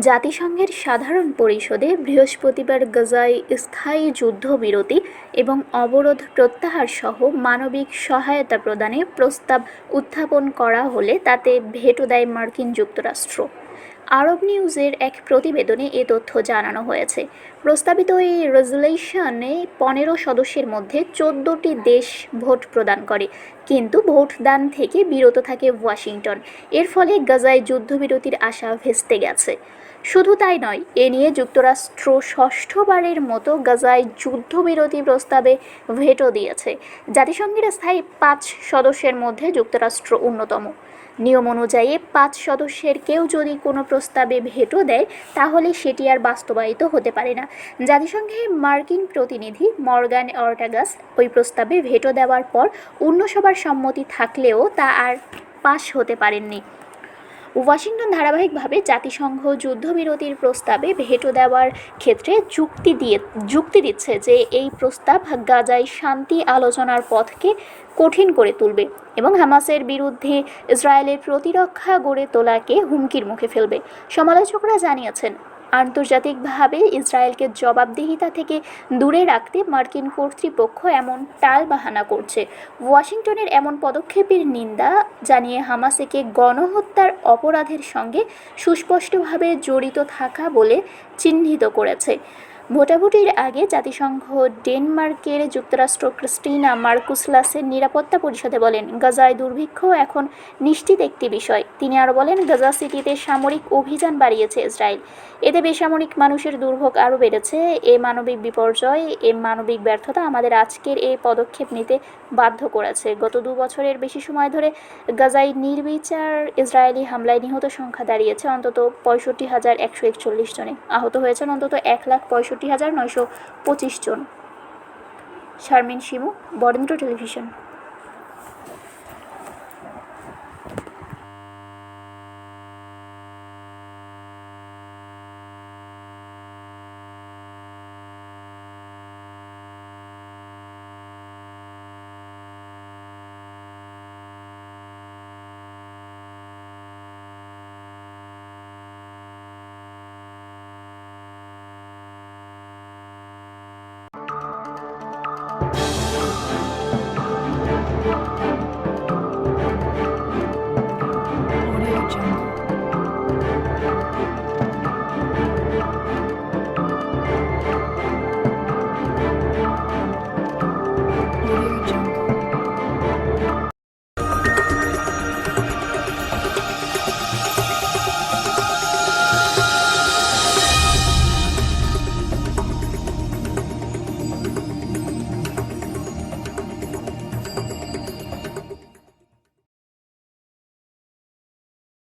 জাতিসংঘের সাধারণ পরিষদে বৃহস্পতিবার গাজায় স্থায়ী যুদ্ধবিরতি এবং অবরোধ প্রত্যাহার সহ মানবিক সহায়তা প্রদানে প্রস্তাব উত্থাপন করা হলে তাতে ভেটো দেয় মার্কিন যুক্তরাষ্ট্র। আরব নিউজের এক প্রতিবেদনে এ তথ্য জানানো হয়েছে। প্রস্তাবিত এই রেজুলেশনে পনেরো সদস্যের মধ্যে চোদ্দটি দেশ ভোট প্রদান করে, কিন্তু ভোটদান থেকে বিরত থাকে ওয়াশিংটন। এর ফলে গাজায় যুদ্ধবিরতির আশা ভেস্তে গেছে। শুধু তাই নয়, এ নিয়ে যুক্তরাষ্ট্র ষষ্ঠবারের মতো গাজায় যুদ্ধবিরতি প্রস্তাবে ভেটো দিয়েছে। জাতিসংঘের স্থায়ী পাঁচ সদস্যের মধ্যে যুক্তরাষ্ট্র অন্যতম। নিয়ম অনুযায়ী পাঁচ সদস্যের কেউ যদি কোনো প্রস্তাবে ভেটো দেয়, তাহলে সেটি আর বাস্তবায়িত হতে পারে না। জাতিসংঘে মার্কিন প্রতিনিধি মর্গান অর্টাগাস ওই প্রস্তাবে ভেটো দেওয়ার পর অন্য সবার সম্মতি থাকলেও তা আর পাশ হতে পারেননি। ওয়াশিংটন ধারাবাহিকভাবে জাতিসংঘ যুদ্ধবিরতির প্রস্তাবে ভেটো দেওয়ার ক্ষেত্রে যুক্তি দিয়ে, যুক্তি দিচ্ছে যে এই প্রস্তাব গাজায় শান্তি আলোচনার পথকে কঠিন করে তুলবে এবং হামাসের বিরুদ্ধে ইসরায়েলের প্রতিরক্ষা গড়ে তোলাকে হুমকির মুখে ফেলবে। সমালোচকরা জানিয়েছেন আন্তর্জাতিকভাবে ইসরায়েলকে জবাবদিহিতা থেকে দূরে রাখতে মার্কিন কর্তৃপক্ষ এমন টাল বাহানা করছে। ওয়াশিংটনের এমন পদক্ষেপের নিন্দা জানিয়ে হামাসেকে গণহত্যার অপরাধের সঙ্গে সুস্পষ্টভাবে জড়িত থাকা বলে চিহ্নিত করেছে। ভোটাভুটির আগে জাতিসংঘ ডেনমার্কের যুক্তরাষ্ট্র ক্রিস্টিনা মার্কুসলাসের নিরাপত্তা পরিষদে বলেন, গাজায় দুর্ভিক্ষ এখন নিশ্চিত একটি বিষয়। তিনি আরও বলেন, গাজা সিটিতে সামরিক অভিযান বাড়িয়েছে ইসরায়েল। এতে বেসামরিক মানুষের দুর্ভোগ আরও বেড়েছে। এ মানবিক বিপর্যয়, এ মানবিক ব্যর্থতা আমাদের আজকের এই পদক্ষেপ নিতে বাধ্য করেছে। গত দু বছরের বেশি সময় ধরে গাজায় নির্বিচার ইসরায়েলি হামলায় নিহত সংখ্যা দাঁড়িয়েছে। অন্তত পঁয়ষট্টি হাজার একশো একচল্লিশ জনে। আহত হয়েছেন অন্তত এক লাখ পঁয়ষট্টি হাজার নয়শো পঁচিশ জন। শারমিন শিমু বরেন্দ্র টেলিভিশন।